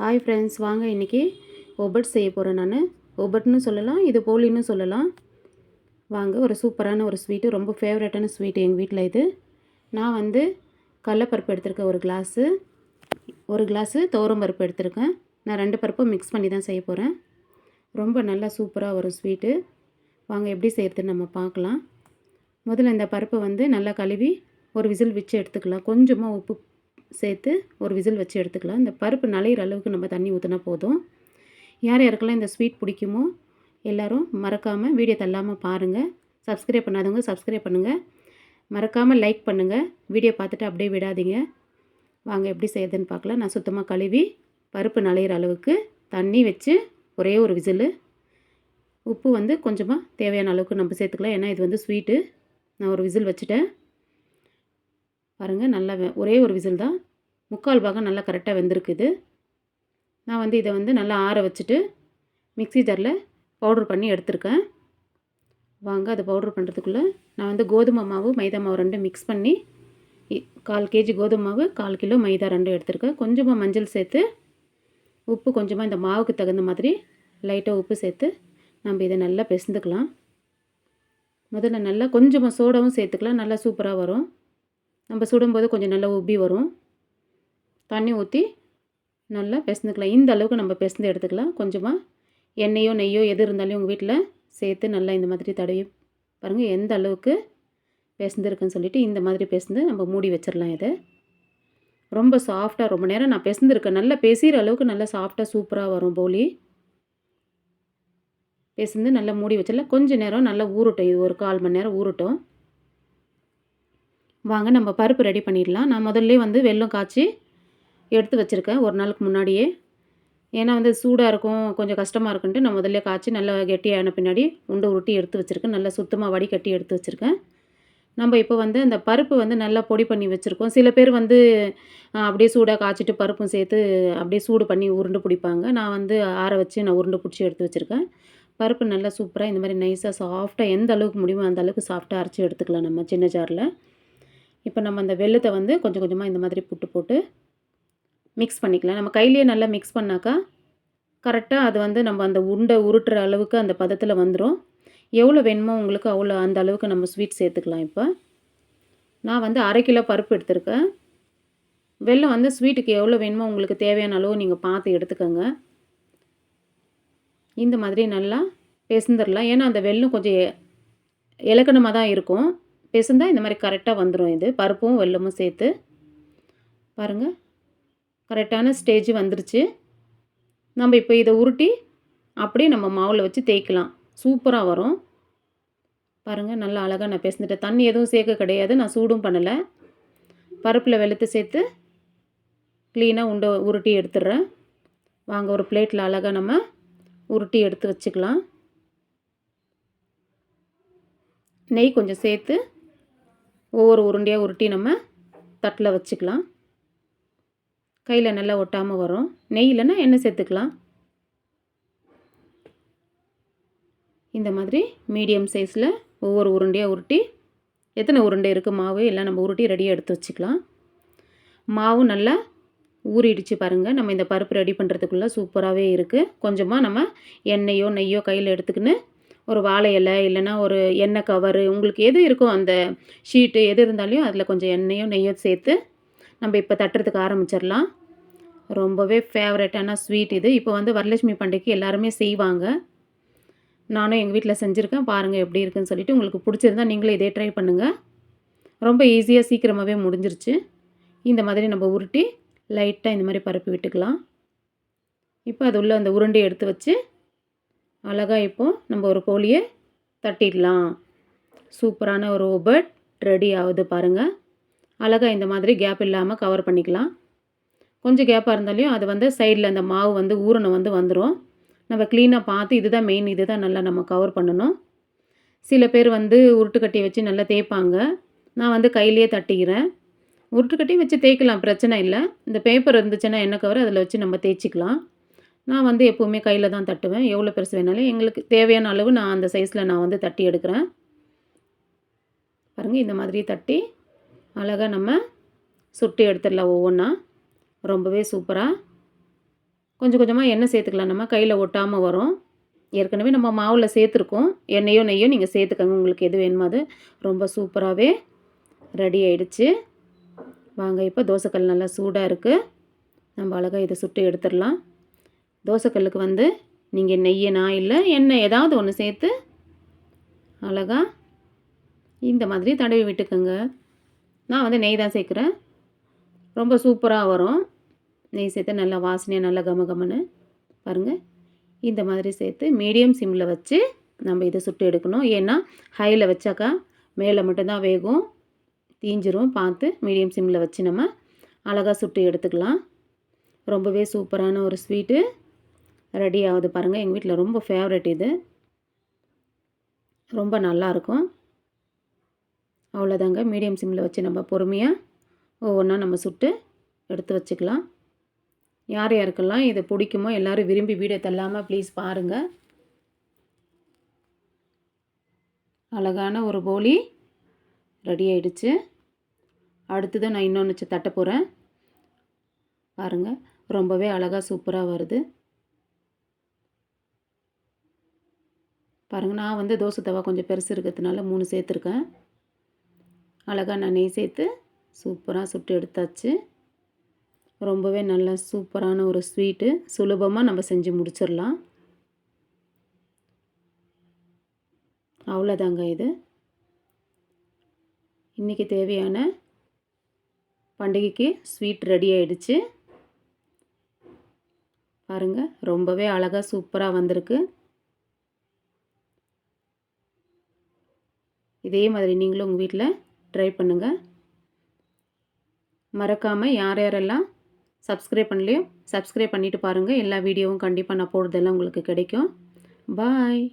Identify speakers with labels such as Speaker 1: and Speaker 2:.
Speaker 1: Hi friends வாங்க இன்றைக்கி ஒபட் செய்ய போகிறேன் நான். ஒபட்னு சொல்லலாம் இது போலின்னு சொல்லலாம். வாங்க ஒரு சூப்பரான ஒரு ஸ்வீட்டு ரொம்ப ஃபேவரட்டான ஸ்வீட்டு எங்கள் வீட்டில் இது. நான் வந்து கடலப்பருப்பு எடுத்திருக்கேன் ஒரு கிளாஸு ஒரு கிளாஸு துவரம் பருப்பு எடுத்திருக்கேன். நான் ரெண்டு பருப்பும் மிக்ஸ் பண்ணி தான் செய்ய போகிறேன் ரொம்ப நல்லா சூப்பராக வரும் ஸ்வீட்டு வாங்க எப்படி செய்கிறதுன்னு நம்ம பார்க்கலாம். முதல்ல இந்த பருப்பை வந்து நல்லா கழுவி ஒரு விசில் வச்சு எடுத்துக்கலாம். கொஞ்சமாக உப்பு சேர்த்து ஒரு விசில் வச்சு எடுத்துக்கலாம். இந்த பருப்பு நலையிற அளவுக்கு நம்ம தண்ணி ஊற்றினா போதும். யார் யாருக்கெல்லாம் இந்த ஸ்வீட் பிடிக்குமோ எல்லோரும் மறக்காமல் வீடியோ தள்ளாமல் பாருங்கள் சப்ஸ்கிரைப் பண்ணாதவங்க சப்ஸ்கிரைப் பண்ணுங்கள் மறக்காமல் லைக் பண்ணுங்கள் வீடியோ பார்த்துட்டு அப்படியே விடாதீங்க. வாங்க எப்படி செய்யுதுன்னு பார்க்கலாம். நான் சுத்தமாக கழுவி பருப்பு நலையிற அளவுக்கு தண்ணி வச்சு ஒரே ஒரு விசிலு. உப்பு வந்து கொஞ்சமாக தேவையான அளவுக்கு நம்ம சேர்த்துக்கலாம். ஏன்னா இது வந்து ஸ்வீட்டு. நான் ஒரு விசில் வச்சுட்டேன். பாருங்கள் நல்லா ஒரே ஒரு விசில் தான். முக்கால் பாகம் நல்லா கரெக்டாக வெந்திருக்குது. நான் வந்து இதை வந்து நல்லா ஆற வச்சுட்டு மிக்சி ஜாரில் பவுட்ரு பண்ணி எடுத்திருக்கேன். வாங்க அதை பவுட்ரு பண்ணுறதுக்குள்ளே நான் வந்து கோதுமை மாவு மைதா மாவு ரெண்டும் மிக்ஸ் பண்ணி கால் கேஜி கோதுமை மாவு கால் கிலோ மைதா ரெண்டும் எடுத்திருக்கேன். கொஞ்சமாக மஞ்சள் சேர்த்து உப்பு கொஞ்சமாக இந்த மாவுக்கு தகுந்த மாதிரி லைட்டாக உப்பு சேர்த்து நம்ம இதை நல்லா பிசைந்துக்கலாம். முதல்ல நல்லா கொஞ்சமாக சோடாவும் சேர்த்துக்கலாம். நல்லா சூப்பராக வரும். நம்ம சுடும்போது கொஞ்சம் நல்லா உப்பி வரும். தண்ணி ஊற்றி நல்லா பிசைந்துக்கலாம் இந்த அளவுக்கு நம்ம பிசைந்து எடுத்துக்கலாம். கொஞ்சமாக எண்ணெயோ நெய்யோ எது இருந்தாலும் உங்கள் வீட்டில் சேர்த்து நல்லா இந்த மாதிரி தடவி பாருங்கள் எந்த அளவுக்கு பிசைந்துருக்குன்னு சொல்லிவிட்டு இந்த மாதிரி பிசைந்து நம்ம மூடி வச்சிடலாம் இதை. ரொம்ப சாஃப்டாக ரொம்ப நேரம் நான் பிசைந்துருக்கேன் நல்லா பேசுகிற அளவுக்கு நல்லா சாஃப்டாக சூப்பராக வரும் போலி. பேசுந்து நல்லா மூடி வச்சிடலாம். கொஞ்சம் நேரம் நல்லா ஊறட்டும். இது ஒரு கால் மணி நேரம் ஊறட்டும். வாங்க நம்ம பருப்பு ரெடி பண்ணிடலாம். நான் முதல்ல வந்து வெள்ளம் காய்ச்சி எடுத்து வச்சுருக்கேன். ஒரு நாளுக்கு முன்னாடியே. ஏன்னா வந்து சூடாக இருக்கும் கொஞ்சம் கஷ்டமாக இருக்குன்ட்டு நான் முதல்ல காய்ச்சி நல்லா கெட்டியான பின்னாடி உண்டை உருட்டி எடுத்து வச்சுருக்கேன். நல்லா சுத்தமாக வடிகட்டி எடுத்து வச்சுருக்கேன். நம்ம இப்போ வந்து அந்த பருப்பு வந்து நல்லா பொடி பண்ணி வச்சுருக்கோம். சில பேர் வந்து அப்படியே சூடாக காய்ச்சிட்டு பருப்பும் சேர்த்து அப்படியே சூடு பண்ணி உருண்டு பிடிப்பாங்க. நான் வந்து ஆற வச்சு நான் உருண்டு பிடிச்சி எடுத்து வச்சுருக்கேன். பருப்பு நல்லா சூப்பராக இந்த மாதிரி நைஸாக சாஃப்டாக எந்த அளவுக்கு முடியுமோ அந்த அளவுக்கு சாஃப்டாக அரைச்சி எடுத்துக்கலாம் நம்ம சின்ன ஜாரில். இப்போ நம்ம அந்த வெள்ளத்தை வந்து கொஞ்சம் கொஞ்சமாக இந்த மாதிரி புட்டு போட்டு மிக்ஸ் பண்ணிக்கலாம். நம்ம கையிலேயே நல்லா மிக்ஸ் பண்ணாக்கா கரெக்டாக அது வந்து நம்ம அந்த உருண்டை உருட்டுற அளவுக்கு அந்த பதத்தில் வந்துடும் எவ்வளோ வேணுமோ உங்களுக்கு அவ்வளோ அந்த அளவுக்கு நம்ம ஸ்வீட் சேர்த்துக்கலாம் இப்போ. நான் வந்து அரை கிலோ பருப்பு எடுத்திருக்கேன். வெள்ளம் வந்து ஸ்வீட்டுக்கு எவ்வளோ வேணுமோ உங்களுக்கு தேவையான அளவு நீங்கள் பார்த்து எடுத்துக்கோங்க. இந்த மாதிரி நல்லா பெசந்துடலாம். ஏன்னா அந்த வெள்ளம் கொஞ்சம் இலக்கணமாக தான் இருக்கும். பெசந்தால் இந்த மாதிரி கரெக்டாக வந்துடும் இது. பருப்பும் வெள்ளமும் சேர்த்து. பாருங்கள் கரெக்டான ஸ்டேஜ் வந்துருச்சு. நம்ம இப்போ இதை உருட்டி அப்படியே நம்ம மாவில் வச்சு தேய்க்கலாம். சூப்பராக வரும். பாருங்கள் நல்லா அழகாக நான் பேசிட்டுட்டேன் தண்ணி எதுவும் சேர்க்க கிடையாது. நான் சூடும் பண்ணலை. பருப்பில் வெளுத்து சேர்த்து க்ளீனாக உண்டை உருட்டி எடுத்துடுறேன். வாங்க ஒரு பிளேட்டில் அழகாக நம்ம உருட்டி எடுத்து வச்சுக்கலாம். நெய் கொஞ்சம் சேர்த்து ஒவ்வொரு உருண்டையாக உருட்டி நம்ம தட்டில் வச்சுக்கலாம். கையில் நல்லா ஒட்டாமல் வரும். நெய் இல்லைன்னா எண்ணெய் சேர்த்துக்கலாம். இந்த மாதிரி மீடியம் சைஸில் ஒவ்வொரு உருண்டையாக உருட்டி எத்தனை உருண்டை இருக்குது மாவு எல்லாம் நம்ம உருட்டி ரெடியாக எடுத்து வச்சுக்கலாம். மாவு நல்லா ஊறிடுச்சு பாருங்கள் நம்ம இந்த பருப்பு ரெடி பண்ணுறதுக்குள்ளே சூப்பராகவே இருக்குது கொஞ்சமாக நம்ம எண்ணெயோ நெய்யோ கையில் எடுத்துக்கின்னு ஒரு வாழை இலை இல்லைன்னா ஒரு எண்ணெய் கவரு உங்களுக்கு எது இருக்கோ அந்த ஷீட்டு எது இருந்தாலும் அதில் கொஞ்சம் எண்ணெயோ நெய்யோ சேர்த்து நம்ம இப்போ தட்டுறதுக்கு ஆரம்பிச்சிடலாம். ரொம்பவே ஃபேவரட்டான ஸ்வீட் இது. இப்போ வந்து வரலட்சுமி பண்டிகைக்கு எல்லாருமே செய்வாங்க. நானும் எங்கள் வீட்டில் செஞ்சுருக்கேன். பாருங்கள் எப்படி இருக்குன்னு சொல்லிவிட்டு உங்களுக்கு பிடிச்சிருந்தா நீங்களும் இதே ட்ரை பண்ணுங்கள் ரொம்ப ஈஸியாக சீக்கிரமாகவே முடிஞ்சிருச்சு. இந்த மாதிரி நம்ம உருட்டி லைட்டாக இந்த மாதிரி பரப்பி விட்டுக்கலாம். இப்போ அது உள்ள அந்த உருண்டையை எடுத்து வச்சு அழகாக இப்போது நம்ம ஒரு கோழியை தட்டிடலாம். சூப்பரான ஒரு ஓபர்ட் ரெடி ஆகுது பாருங்கள் அழகாக இந்த மாதிரி கேப் இல்லாமல் கவர் பண்ணிக்கலாம். கொஞ்சம் கேப்பாக இருந்தாலையும் அது வந்து சைடில் அந்த மாவு வந்து ஊறணும் வந்து வந்துடும் நம்ம க்ளீனாக பார்த்து இது தான் மெயின் இது தான் நல்லா நம்ம கவர் பண்ணணும். சில பேர் வந்து உருட்டு கட்டி வச்சு நல்லா தேய்ப்பாங்க. நான் வந்து கையிலேயே தட்டிக்கிறேன். உருட்டு கட்டி வச்சு தேய்க்கலாம் பிரச்சனை இல்லை. இந்த பேப்பர் இருந்துச்சுன்னா என்ன கவர் அதில் வச்சு நம்ம தேய்ச்சிக்கலாம். நான் வந்து எப்போவுமே கையில் தான் தட்டுவேன். எவ்வளோ பெருசு வேணாலும் எங்களுக்கு தேவையான அளவு நான் அந்த சைஸில் நான் வந்து தட்டி எடுக்கிறேன். பாருங்கள் இந்த மாதிரி தட்டி அழகாக நம்ம சுட்டு எடுத்துடலாம் ஒவ்வொன்றா ரொம்பவே சூப்பராக கொஞ்சம் கொஞ்சமாக எண்ணெய் சேர்த்துக்கலாம் நம்ம. கையில் ஒட்டாமல் வரும். ஏற்கனவே நம்ம மாவில் சேர்த்துருக்கோம். எண்ணெயோ நெய்யோ நீங்கள் சேர்த்துக்கோங்க. உங்களுக்கு எது வேணுமோ அது. ரொம்ப சூப்பராகவே ரெடி ஆயிடுச்சு. வாங்க இப்போ தோசைக்கல் நல்லா சூடாக இருக்குது நம்ம அழகாக இதை சுட்டு எடுத்துடலாம். தோசைக்கல்லுக்கு வந்து நீங்கள் நெய்யை நான் இல்லை எண்ணெய் ஏதாவது ஒன்று சேர்த்து அழகா இந்த மாதிரி தடவி விட்டுக்கோங்க. நான் வந்து நெய் தான் சேர்க்குறேன். ரொம்ப சூப்பராக வரும். நெய் சேர்த்து நல்லா வாசனையாக நல்லா கம கமன்னு பாருங்கள் இந்த மாதிரி சேர்த்து மீடியம் சிம்மில் வச்சு நம்ம இதை சுட்டு எடுக்கணும். ஏன்னா ஹையில் வச்சாக்கா மேலே மட்டும்தான் வேகும். தீஞ்சிரும். பார்த்து மீடியம் சிம்மில் வச்சு நம்ம அழகாக சுட்டு எடுத்துக்கலாம். ரொம்பவே சூப்பரான ஒரு ஸ்வீட்டு. ரெடி ஆகுது பாருங்கள் எங்கள் வீட்டில் ரொம்ப ஃபேவரட் இது. ரொம்ப நல்லாயிருக்கும் அவ்வளோதாங்க. மீடியம் சிம்மில் வச்சு நம்ம பொறுமையாக ஒவ்வொன்றா நம்ம சுட்டு எடுத்து வச்சுக்கலாம். யார் யாருக்கெல்லாம் இதை பிடிக்குமோ எல்லோரும் விரும்பி வீடியோ தள்ளாமல் ப்ளீஸ் பாருங்கள் அழகான ஒரு போலி ரெடி ஆயிடுச்சு. அடுத்தது நான் இன்னொன்று வச்சு தட்ட போகிறேன் பாருங்கள் ரொம்பவே அழகாக சூப்பராக வருது. பாருங்கள் நான் வந்து தோசை தவா கொஞ்சம் பெருசு இருக்கிறதுனால மூணு சேர்த்துருக்கேன். அழகாக நான் நெய் சேர்த்து சூப்பராக சுட்டு எடுத்தாச்சு. ரொம்பவே நல்ல சூப்பரான ஒரு ஸ்வீட்டு சுலபமாக நம்ம செஞ்சு முடிச்சிடலாம் அவ்வளோதாங்க இது. இன்றைக்கி தேவையான பண்டிகைக்கு ஸ்வீட் ரெடி ஆகிடுச்சு பாருங்கள் ரொம்பவே அழகாக சூப்பராக வந்திருக்கு. இதே மாதிரி நீங்களும் உங்கள் வீட்டில் ட்ரை பண்ணுங்கள் மறக்காமல் யார் யாரெல்லாம் சப்ஸ்கிரைப் பண்ணலையோ சப்ஸ்கிரைப் பண்ணிவிட்டு பாருங்கள் எல்லா வீடியோவும் கண்டிப்பாக நான் போடுறதெல்லாம் உங்களுக்கு கிடைக்கும். பாய்